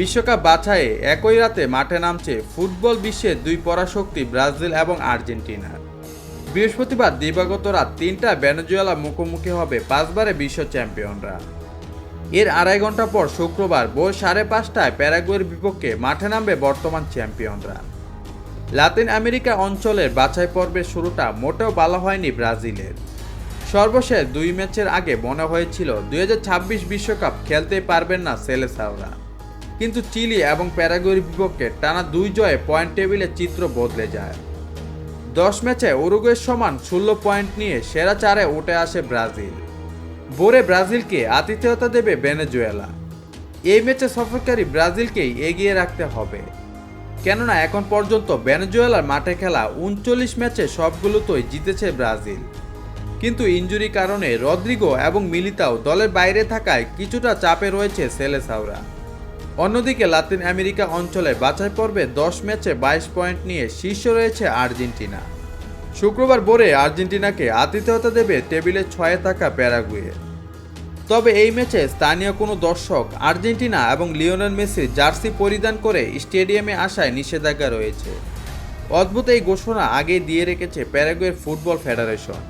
বিশ্বকাপ বাছাইয়ে একই রাতে মাঠে নামছে ফুটবল বিশ্বের দুই পরাশক্তি ব্রাজিল এবং আর্জেন্টিনা। বৃহস্পতিবার দিবাগত রাত তিনটা ভেনেজুয়েলা মুখোমুখি হবে পাঁচবারে বিশ্ব চ্যাম্পিয়নরা। এর আড়াই ঘণ্টা পর শুক্রবার ভোর সাড়ে পাঁচটায় প্যারাগুয়ের বিপক্ষে মাঠে নামবে বর্তমান চ্যাম্পিয়নরা। লাতিন আমেরিকা অঞ্চলের বাছাই পর্বের শুরুটা মোটেও ভালো হয়নি ব্রাজিলের। সর্বশেষ দুই ম্যাচের আগে মনে হয়েছিল দুই বিশ্বকাপ খেলতে পারবেন না সেলেসাওরা। কিন্তু চিলি এবং প্যারাগুয়ের বিপক্ষে টানা দুই জয়ে পয়েন্ট টেবিলের চিত্র বদলে যায়। দশ ম্যাচে উরুগুয়ের সমান ষোলো পয়েন্ট নিয়ে সেরা চারে উঠে আসে ব্রাজিল। বোরে ব্রাজিলকে আতিথেয়তা দেবে ভেনেজুয়েলা। এই ম্যাচে সফরকারী ব্রাজিলকেই এগিয়ে রাখতে হবে। কেননা এখন পর্যন্ত ভেনেজুয়েলার মাঠে খেলা উনচল্লিশ ম্যাচে সবগুলোতেই জিতেছে ব্রাজিল। কিন্তু ইঞ্জুরি কারণে রদ্রিগো এবং মিলিতাও দলের বাইরে থাকায় কিছুটা চাপে রয়েছে সেলেসাওরা। অন্যদিকে লাতিন আমেরিকা অঞ্চলে বাছাই পর্বে দশ ম্যাচে বাইশ পয়েন্ট নিয়ে শীর্ষ রয়েছে আর্জেন্টিনা। শুক্রবার ভোরে আর্জেন্টিনাকে আতিথেয়তা দেবে টেবিলে ছয়ে থাকা প্যারাগুয়ে। তবে এই ম্যাচে স্থানীয় কোনো দর্শক আর্জেন্টিনা এবং লিওনেল মেসির জার্সি পরিধান করে স্টেডিয়ামে আসায় নিষেধাজ্ঞা রয়েছে। অদ্ভুত এই ঘোষণা আগেই দিয়ে রেখেছে প্যারাগুয়ের ফুটবল ফেডারেশন।